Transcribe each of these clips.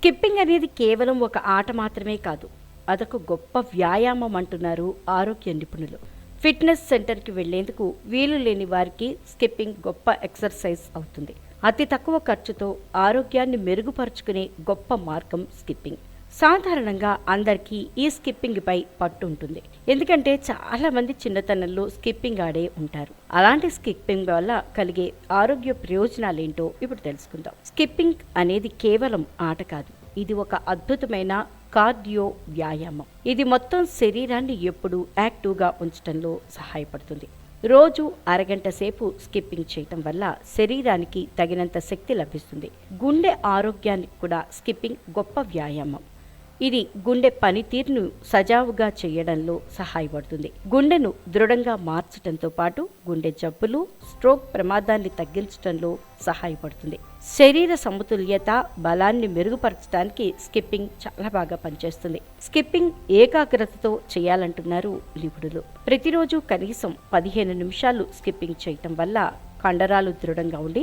Skipping అనేది కేవలం ఒక ఆట మాత్రమే కాదు అదొక గొప్ప వ్యాయామం అంటున్నారు ఆరోగ్య నిపుణులు. ఫిట్నెస్ సెంటర్కి వెళ్ళేందుకు వీలు లేని వారికి స్కిప్పింగ్ గొప్ప ఎక్సర్సైజ్ అవుతుంది. అతి తక్కువ ఖర్చుతో ఆరోగ్యాన్ని మెరుగుపరుచుకునే గొప్ప మార్గం స్కిప్పింగ్. సాధారణంగా అందరికీ ఈ స్కిప్పింగ్పై పట్టు ఉంటుంది. ఎందుకంటే చాలామంది చిన్నతనంలో స్కిప్పింగ్ ఆడే ఉంటారు. అలాంటి స్కిప్పింగ్ వల్ల కలిగే ఆరోగ్య ప్రయోజనాలు ఏంటో ఇప్పుడు తెలుసుకుందాం. స్కిప్పింగ్ అనేది కేవలం ఆట కాదు. ఇది ఒక అద్భుతమైన కార్డియో వ్యాయామం. ఇది మొత్తం శరీరాన్ని ఎప్పుడూ యాక్టివ్గా ఉంచడంలో సహాయపడుతుంది. రోజు అరగంట సేపు స్కిప్పింగ్ చేయటం వల్ల శరీరానికి తగినంత శక్తి లభిస్తుంది. గుండె ఆరోగ్యానికి కూడా స్కిప్పింగ్ గొప్ప వ్యాయామం. ఇది గుండె పనితీరును సజావుగా చేయడంలో సహాయపడుతుంది. గుండెను దృఢంగా మార్చడంతో పాటు గుండె జబ్బులు స్ట్రోక్ ప్రమాదాన్ని తగ్గించడంలో సహాయపడుతుంది. శరీర సమతుల్యత బలాన్ని మెరుగుపరచడానికి స్కిప్పింగ్ చాలా బాగా పనిచేస్తుంది. స్కిప్పింగ్ ఏకాగ్రతతో చేయాలంటున్నారు నిపుణులు ప్రతిరోజు కనీసం పదిహేను నిమిషాలు స్కిప్పింగ్ చేయటం వల్ల కండరాలు దృఢంగా ఉండి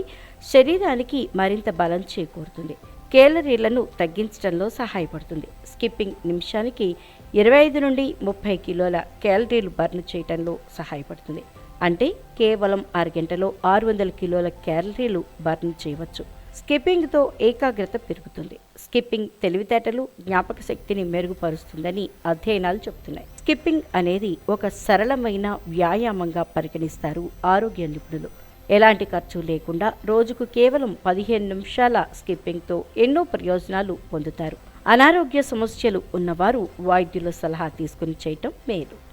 శరీరానికి మరింత బలం చేకూరుతుంది. కేలరీలను తగ్గించడంలో సహాయపడుతుంది. స్కిప్పింగ్ నిమిషానికి ఇరవై ఐదు నుండి ముప్పై కిలోల క్యాలరీలు బర్న్ చేయడంలో సహాయపడుతుంది. అంటే కేవలం అరగంటలో ఆరు వందల కిలోల క్యాలరీలు బర్న్ చేయవచ్చు. స్కిప్పింగ్తో ఏకాగ్రత పెరుగుతుంది. స్కిప్పింగ్ తెలివితేటలు జ్ఞాపక శక్తిని మెరుగుపరుస్తుందని అధ్యయనాలు చెబుతున్నాయి. స్కిప్పింగ్ అనేది ఒక సరళమైన వ్యాయామంగా పరిగణిస్తారు ఆరోగ్య నిపుణులు. ఎలాంటి ఖర్చు లేకుండా రోజుకు కేవలం పదిహేను నిమిషాల స్కిప్పింగ్తో ఎన్నో ప్రయోజనాలు పొందుతారు. అనారోగ్య సమస్యలు ఉన్నవారు వైద్యుల సలహా తీసుకుని చేయటం మేలు.